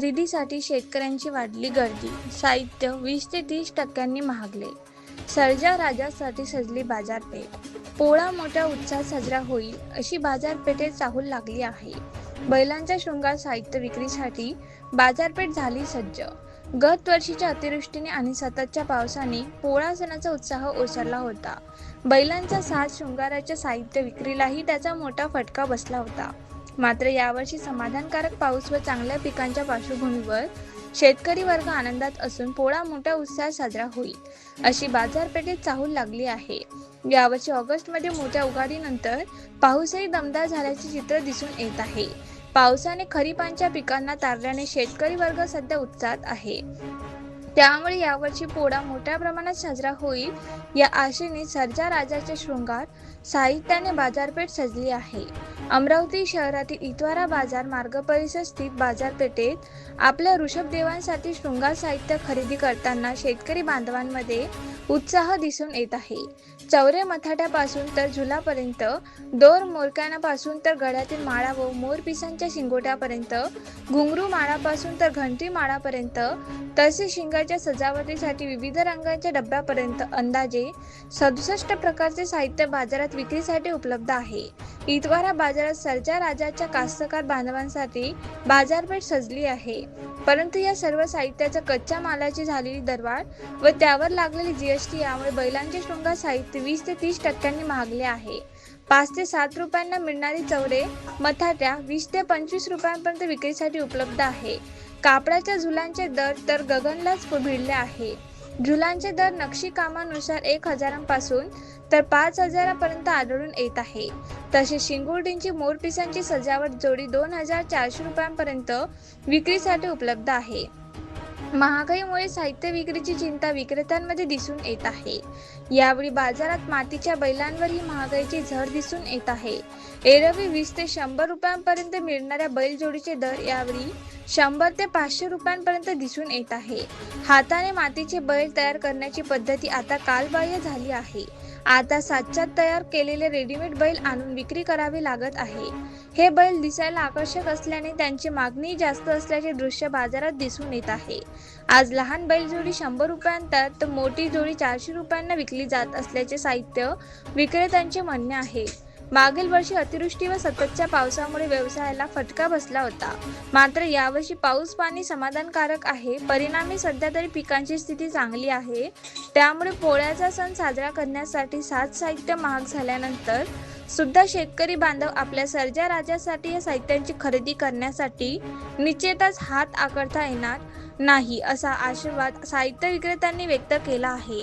खरेदीसाठी शेतकऱ्यांची वाढली गर्दी. साहित्य वीस ते तीस टक्क्यांनी महागले. सर्जा राजासाठी सजली बाजारपेठ. पोळा मोठ्या उत्साहात साजरा होईल अशी बाजारपेठेत चाहूल लागली आहे. बैलांच्या शृंगार साहित्य विक्रीसाठी बाजारपेठ झाली सज्ज. गत वर्षीच्या अतिवृष्टीने आणि सततच्या पावसाने पोळा सणाचा उत्साह ओसरला होता. बैलांचा साथ शृंगाराच्या साहित्य विक्रीलाही त्याचा मोठा फटका बसला होता. मात्र यावर्षी समाधानकारक पाऊस व चांगल्या पिकांच्या पार्श्वभूमीवर शेतकरी वर्ग आनंदात असून पोळा मोठ्या उत्साहात साजरा होईल अशी बाजारपेठेत चाहूल लागली आहे. यावर्षी ऑगस्टमध्ये मोठ्या उघाडीनंतर पाऊसही दमदार झाल्याचे चित्र दिसून येत आहे. पावसाने खरीपांच्या पिकांना तारल्याने शेतकरी वर्ग सध्या उत्साहात आहे. त्यामुळे यावर्षी पोळा मोठ्या प्रमाणात साजरा होईल. या आशेने सर्जा राजाचे शृंगार साहित्याने बाजारपेठ सजली आहे. अमरावती शहरातील इतवारा बाजार मार्ग परिसर स्थित बाजारपेठेत आपल्या ऋषभदेवांसाठी शृंगार साहित्य खरेदी करताना शेतकरी बांधवांमध्ये उत्साह दिसून येत आहे. चौरे मथाट्यापासून तर झुलापर्यंत दोर मोरक्यानापासून तर गळ्यातील माळा व मोरपिसांच्या शिंगोट्यापर्यंत घुंगरू माळापासून तर घंटी माळापर्यंत तसे शिंगा प्रकारच्या सजावटीसाठी विविध रंगांच्या डब्यापर्यंत अंदाजे सदुसष्ट प्रकारचे साहित्य बाजारात विक्रीसाठी उपलब्ध आहे. इतवारा बाजारात सरजा राजाच्या कास्तकार बांधवांसाठी बाजारपेठ सजली आहे. परंतु या सर्व साहित्याच्या कच्च्या मालाची झालेली दरवाढ व त्यावर लागलेली जीएसटी यामुळे बैलांचे शृंगार साहित्य वीस ते तीस टक्क्यांनी महागले आहे. पाच ते सात रुपयांना मिळणारी चौरे मथाट्या वीस ते पंचवीस रुपयांपर्यंत विक्रीसाठी उपलब्ध आहे. कापडाच्या झुलांचे दर तर गगनलाच भिडले आहे. झुलांचे दर नक्षीकामानुसार एक हजारांपासून तर पाच हजारापर्यंत आढळून येत आहे. तसेच शिंगोर्डींची मोरपिसांची सजावट जोडी दोन हजार चारशे रुपयांपर्यंत विक्रीसाठी उपलब्ध आहे. महागाईमुळे साहित्य विक्रीची चिंता विक्रेत्यांमध्ये दिसून येत आहे. यावेळी बाजारात मातीच्या बैलांवर ही महागाईची झळ दिसून येत आहे. एरवी वीस ते शंभर रुपयांपर्यंत मिळणाऱ्या बैलजोडीचे दर यावेळी शंभर ते पाचशे रुपयांपर्यंत दिसून येत आहे. हाताने मातीचे बैल तयार करण्याची पद्धती आता कालबाह्य झाली आहे. आता साच्यात तयार केलेले रेडीमेड बैल आणून विक्री करावी लागत आहे. हे बैल दिसायला आकर्षक असल्याने त्यांची मागणी जास्त असल्याचे दृश्य बाजारात दिसून येत आहे. आज लहान बैलजोडी शंभर रुपयांतर तर मोठी जोडी चारशे रुपयांना विकली जात असल्याचे साहित्य विक्रेत्यांचे म्हणणे आहे. मागील वर्षी अतिवृष्टी व सततच्या पावसामुळे व्यवसायाला फटका बसला होता. मात्र यावर्षी पाऊस पाणी समाधानकारक आहे. परिणामी सध्या तरी पिकांची स्थिती चांगली आहे. त्यामुळे पोळ्याचा सण साजरा करण्यासाठी सात साहित्य महाग झाल्यानंतर सुद्धा शेतकरी बांधव आपल्या सर्जा राजासाठी या साहित्यांची खरेदी करण्यासाठी निश्चितच हात आकडता येणार नाही असा आशीर्वाद साहित्य विक्रेत्यांनी व्यक्त केला आहे.